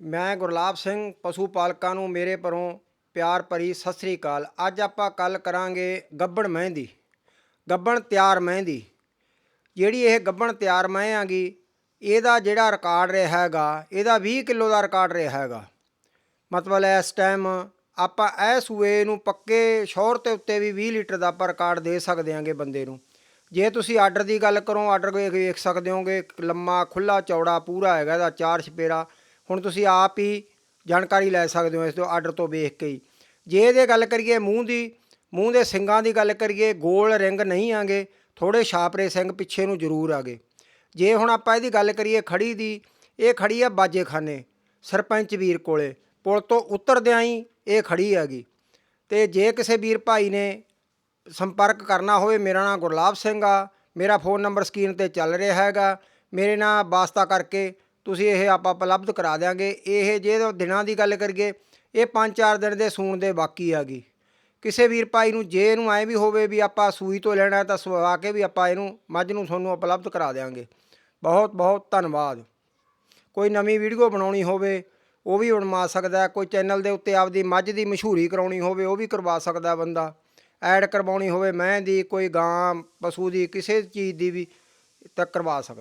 ਮੈਂ ਗੁਰਲਾਬ ਸਿੰਘ, ਪਸ਼ੂ ਪਾਲਕਾਂ ਨੂੰ ਮੇਰੇ ਪਰੋਂ ਪਿਆਰ ਭਰੀ ਸਤਿ ਸ੍ਰੀ ਅਕਾਲ। ਅੱਜ ਆਪਾਂ ਗੱਲ ਕਰਾਂਗੇ ਗੱਬਣ ਮਹਿੰ ਦੀ ਗੱਬਣ ਤਿਆਰ ਮਹਿੰਦੀ। ਜਿਹੜੀ ਇਹ ਗੱਬਣ ਤਿਆਰ ਮਹਿੰ ਆਗੀ ਇਹਦਾ ਜਿਹੜਾ ਰਿਕਾਰਡ ਰਿਹਾ ਹੈਗਾ, ਇਹਦਾ 20 ਕਿਲੋ ਦਾ ਰਿਕਾਰਡ ਰਿਹਾ ਹੈਗਾ। ਮਤਲਬ ਇਸ ਟਾਈਮ ਆਪਾਂ ਇਹ ਸੂਏ ਨੂੰ ਪੱਕੇ ਸ਼ੋਰ ਤੇ ਉੱਤੇ ਵੀ 20 ਲੀਟਰ ਦਾ ਆਪਾਂ ਰਿਕਾਰਡ ਦੇ ਸਕਦੇ ਆਂਗੇ ਬੰਦੇ ਨੂੰ। ਜੇ ਤੁਸੀਂ ਆਰਡਰ ਦੀ ਗੱਲ ਕਰੋ, ਆਰਡਰ ਵੇਖ ਵੇਖ ਸਕਦੇ ਹੋਗੇ ਲੰਮਾ ਖੁੱਲਾ ਚੌੜਾ ਪੂਰਾ ਹੈਗਾ, ਇਹਦਾ ਚਾਰ ਛਪੇਰਾ। ਹੁਣ ਤੁਸੀਂ ਆਪ ਹੀ ਜਾਣਕਾਰੀ ਲੈ ਸਕਦੇ ਹੋ ਇਸ ਤੋਂ ਆਰਡਰ ਤੋਂ ਵੇਖ ਕੇ ਹੀ। ਜੇ ਇਹਦੇ ਗੱਲ ਕਰੀਏ ਮੂੰਹ ਦੀ, ਮੂੰਹ ਦੇ ਸਿੰਗਾਂ ਦੀ ਗੱਲ ਕਰੀਏ, ਗੋਲ ਰਿੰਗ ਨਹੀਂ ਆਗੇ ਥੋੜੇ ਛਾਪਰੇ ਸਿੰਘ ਪਿੱਛੇ ਨੂੰ ਜ਼ਰੂਰ ਆਗੇ। ਜੇ ਹੁਣ ਆਪਾਂ ਇਹਦੀ ਗੱਲ ਕਰੀਏ ਖੜੀ ਦੀ, ਇਹ ਖੜੀ ਆ ਬਾਜੇਖਾਨੇ, ਸਰਪੰਚ ਵੀਰ ਕੋਲੇ। ਪੁਲ ਤੋਂ ਉਤਰਦਿਆਂ ਹੀ ਇਹ ਖੜੀ ਹੈਗੀ। ਤੇ ਜੇ ਕਿਸੇ ਵੀਰ ਭਾਈ ਨੇ ਸੰਪਰਕ ਕਰਨਾ ਹੋਵੇ, ਮੇਰਾ ਨਾਮ ਗੁਰਲਾਬ ਸਿੰਘ ਆ, ਮੇਰਾ ਫੋਨ ਨੰਬਰ ਸਕਰੀਨ ਤੇ ਚੱਲ ਰਿਹਾ ਹੈਗਾ, ਮੇਰੇ ਨਾਲ ਵਾਸਤਾ ਕਰਕੇ ਤੁਸੀਂ ਇਹ ਆਪਾਂ ਉਪਲਬਧ ਕਰਾ ਦਿਆਂਗੇ। ਇਹ ਜੇ ਦਿਨਾਂ ਦੀ ਗੱਲ ਕਰੀਏ, ਇਹ 5-4 ਦਿਨ ਦੇ ਸੂਣ ਦੇ ਬਾਕੀ ਹੈਗੀ ਕਿਸੇ ਵੀਰ ਭਾਈ ਨੂੰ ਜੇ ਇਹਨੂੰ ਐ ਵੀ ਹੋਵੇ ਵੀ ਆਪਾਂ ਸੂਈ ਤੋਂ ਲੈਣਾ ਤਾਂ ਸਵਾ ਕੇ ਵੀ ਆਪਾਂ ਇਹਨੂੰ ਮੱਝ ਨੂੰ ਤੁਹਾਨੂੰ ਉਪਲਬਧ ਕਰਾ ਦਿਆਂਗੇ। ਬਹੁਤ ਬਹੁਤ ਧੰਨਵਾਦ। ਕੋਈ ਨਵੀਂ ਵੀਡੀਓ ਬਣਾਉਣੀ ਹੋਵੇ, ਉਹ ਵੀ ਬਣਵਾ ਸਕਦਾ। ਕੋਈ ਚੈਨਲ ਦੇ ਉੱਤੇ ਆਪਦੀ ਮੱਝ ਦੀ ਮਸ਼ਹੂਰੀ ਕਰਾਉਣੀ ਹੋਵੇ, ਉਹ ਵੀ ਕਰਵਾ ਸਕਦਾ ਬੰਦਾ। ਐਡ ਕਰਵਾਉਣੀ ਹੋਵੇ ਮੈਂ ਦੀ ਕੋਈ ਗਾਂ, ਪਸ਼ੂ ਦੀ, ਕਿਸੇ ਚੀਜ਼ ਦੀ ਵੀ ਤਾਂ ਕਰਵਾ ਸਕਦਾ।